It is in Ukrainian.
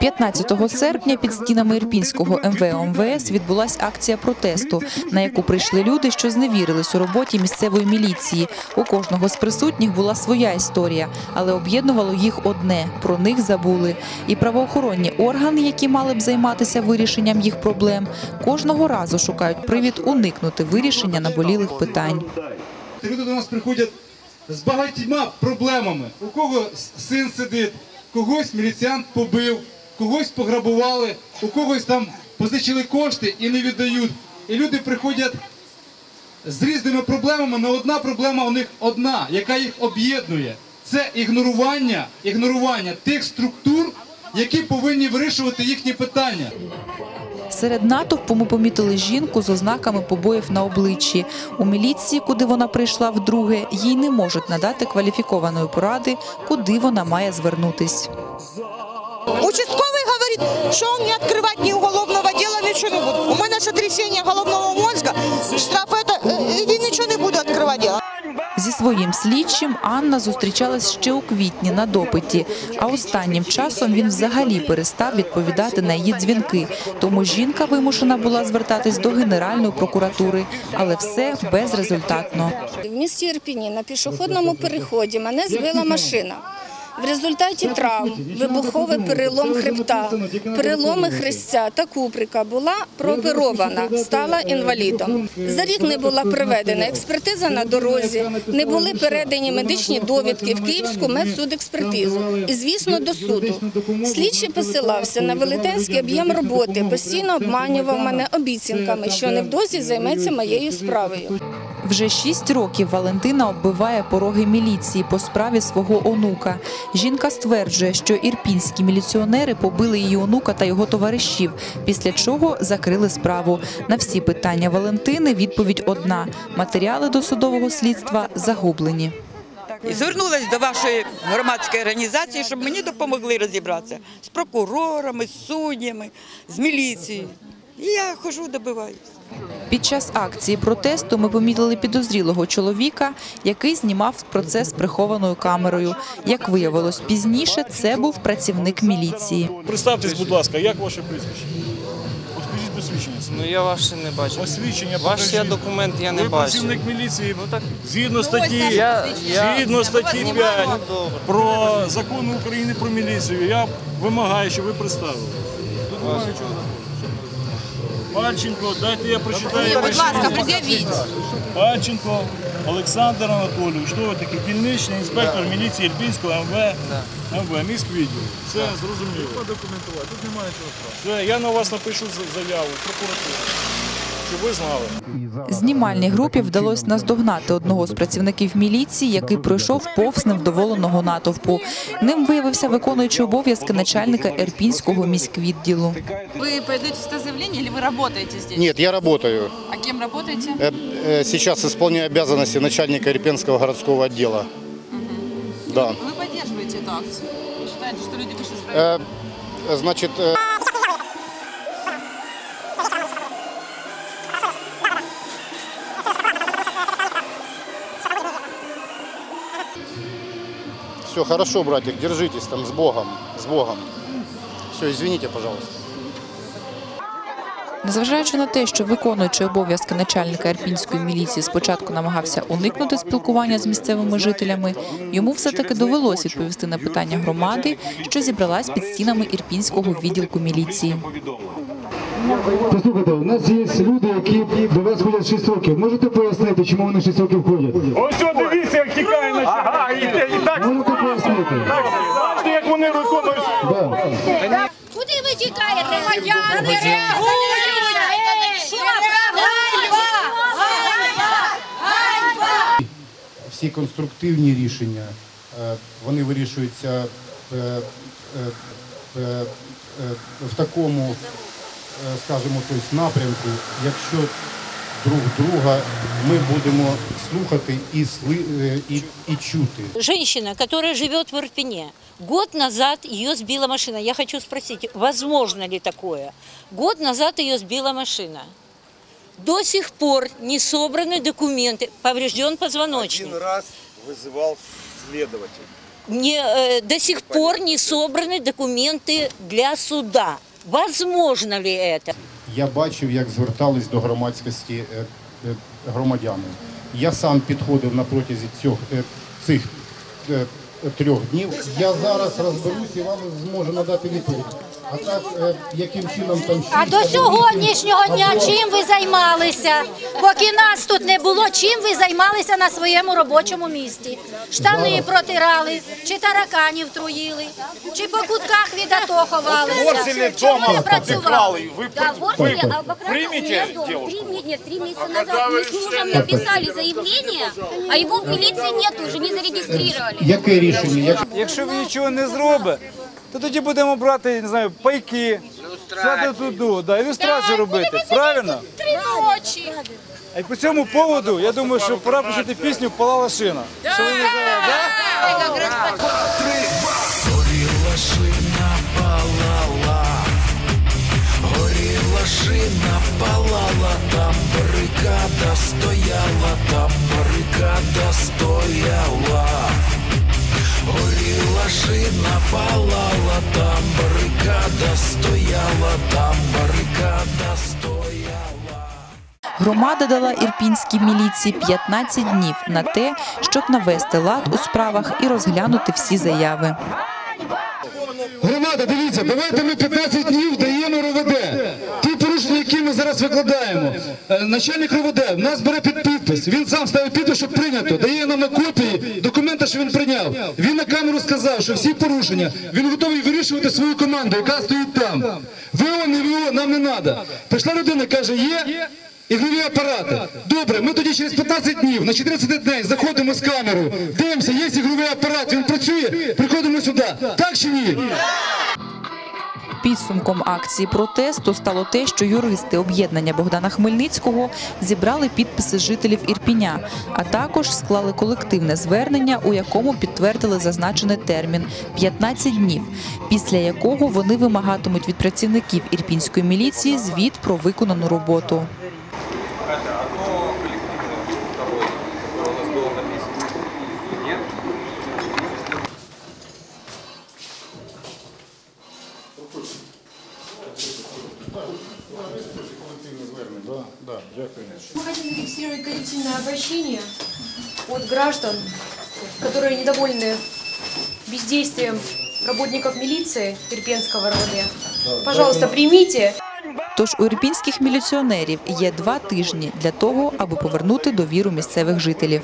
15 серпня під стінами Ірпінського МВ МВС відбулася акція протесту, на яку прийшли люди, що зневірились у роботі місцевої міліції. У кожного з присутніх була своя історія, але об'єднувало їх одне – про них забули. І правоохоронні органи, які мали б займатися вирішенням їх проблем, кожного разу шукають привід уникнути вирішення наболілих питань. Люди до нас приходять з багатьма проблемами. У кого син сидить, когось міліціант побив, когось пограбували, у когось там позичили кошти і не віддають. І люди приходять з різними проблемами, але одна проблема у них одна, яка їх об'єднує. Це ігнорування, ігнорування тих структур, які повинні вирішувати їхні питання. Серед натовпу ми помітили жінку з ознаками побоїв на обличчі. У міліції, куди вона прийшла вдруге, їй не можуть надати кваліфікованої поради, куди вона має звернутись. Участковий говорить, що не открывать ни уголовного діла, нічого не буде. У мене сотрясення головного мозга, своїм слідчим Анна зустрічалась ще у квітні на допиті, а останнім часом він взагалі перестав відповідати на її дзвінки. Тому жінка вимушена була звертатись до Генеральної прокуратури, але все безрезультатно. В місті Ірпіні на пішохідному переході мене збила машина. В результаті травм, вибуховий перелом хребта, переломи хрестця та куприка була прооперована, стала інвалідом. За рік не була проведена експертиза на дорозі, не були передані медичні довідки в Київську медсудекспертизу і, звісно, до суду. Слідчий посилався на велетенський об'єм роботи, постійно обманював мене обіцянками, що невдовзі займеться моєю справою. Вже шість років Валентина оббиває пороги міліції по справі свого онука. Жінка стверджує, що ірпінські міліціонери побили її онука та його товаришів, після чого закрили справу. На всі питання Валентини відповідь одна: матеріали досудового слідства загублені. Звернулася до вашої громадської організації, щоб мені допомогли розібратися з прокурорами, з суддями, з міліцією. І я хожу, добиваюся. Під час акції протесту ми помітили підозрілого чоловіка, який знімав процес прихованою камерою. Як виявилось пізніше, це був працівник міліції. Представтесь, будь ласка, як ваше прізвище? От посвідчення. Ну я ваше не бачив. Посвідчення Ваш я документ я не Ви бачив. працівник міліції Ну так згідно статті, я, я згідно статті 5 добре. про закон України про міліцію. Я вимагаю, щоб ви представили. Тут немає нічого такого. Пальченко, дайте я прочитаю. Будь ласка, пред'явіть. Пальченко Олександр Анатолійович, що ви такий дільничний інспектор міліції Ірпінського МВ, МВ, міськвідділ. Все зрозуміло. Документувати, тут немає чого. Все, я на вас напишу заяву прокуратуру, щоб ви знали. Знімальній групі вдалося наздогнати одного з працівників міліції, який пройшов повз невдоволеного натовпу. Ним виявився виконуючий обов'язки начальника Ірпінського міськвідділу. Вы подаете сюда заявление или вы работаете здесь? Нет, я работаю. А кем работаете? Э, э, Сейчас исполняю обязанности начальника Ирпенского городского отдела. Да. Вы поддерживаете эту акцию? Вы считаете, что люди вышли с проекта? все хорошо, братик, держитесь там с Богом, с Богом. Все, извините, пожалуйста. Незважаючи на те, що виконуючий обов'язки начальника ірпінської міліції спочатку намагався уникнути спілкування з місцевими жителями, йому все-таки довелось відповісти на питання громади, що зібралась під стінами ірпінського відділку міліції. Послухайте, у нас є люди, які до вас ходять 6 років. Можете пояснити, чому вони 6 років ходять? Ось що, дивіться, як тікає на Ага, і, і так, Пояснити? бачите, як вони виконують. Куди ви тікаєте? Громадяни реагують! Всі конструктивні рішення, е, вони вирішуються е, е, в такому, скажімо, тобто напрямку, якщо друг друга ми будемо слухати і, сли- е, і, і чути. Женщина, которая живет в Ирпене, год назад ее сбила машина. Я хочу спросить, возможно ли такое? Год назад ее сбила машина. До сих пор не собраны документы, поврежден позвоночник. Один раз вызывал следователь. не, э, до сих пор не собраны документы для суда. Возможно ли это? Я бачив, як звертались до громадськості е, е, громадяни. Я сам підходив на протязі цих, е, цих трьох днів. Я зараз розберусь і вам зможу надати відповідь. А так, е, яким чином там А шість до або сьогоднішнього вісім, дня або- чим ви займалися? Поки нас тут не було, чим ви займалися на своєму робочому місці? Штани Зараз. протирали, чи тараканів труїли, чи по кутках від АТО ховалися? Ворсели Чому дома не працювали? обокрали. Вы Да, вот вы я обокрала примете у меня дом. девушку? Три, нет, нет, три месяца назад мы с мужем написали заявление, а его в милиции нет уже, не зарегистрировали. Яке рішення? Якщо ви нічого не зробите, то тоді будемо брати, не знаю, пайки, сяти туди, да, ілюстрацію робити. Правильно? Три ночі. А й по цьому поводу, я думаю, що пора пишати пісню Палала шина. Що ви не знаєте, да? Горіла шина палала, горіла шина палала, там барикада стояла, там барикада стояла. Палала, там барикада стояла, там барикада стояла. Громада дала ірпінській міліції 15 днів на те, щоб навести лад у справах і розглянути всі заяви. Громада, дивіться, давайте ми 15 днів даємо РОВД. Ті порушення, які ми зараз викладаємо. Е, Начальник РОВД в нас бере під підпис. Він сам ставить підпис, щоб прийнято. Дає нам на копії документа, що він прийняв. Він на камеру сказав, що всі порушення він готовий вирішувати свою команду, яка стоїть там. ВО, не ВО, нам не треба. Прийшла людина, каже, є. Ігрові апарати. Добре, ми тоді через 15 днів, на 14 день заходимо з камерою, дивимося, є ігровий апарат, він працює, приходимо сюди. Так чи ні? Підсумком акції протесту стало те, що юристи об'єднання Богдана Хмельницького зібрали підписи жителів Ірпіня, а також склали колективне звернення, у якому підтвердили зазначений термін 15 днів, після якого вони вимагатимуть від працівників ірпінської міліції звіт про виконану роботу. Мы хотим коллективное обращение от граждан, которые недовольны бездействием работников милиции Ирпенского РВД. Пожалуйста, примите. Тож у ірпінських міліціонерів є два тижні для того, аби повернути довіру місцевих жителів.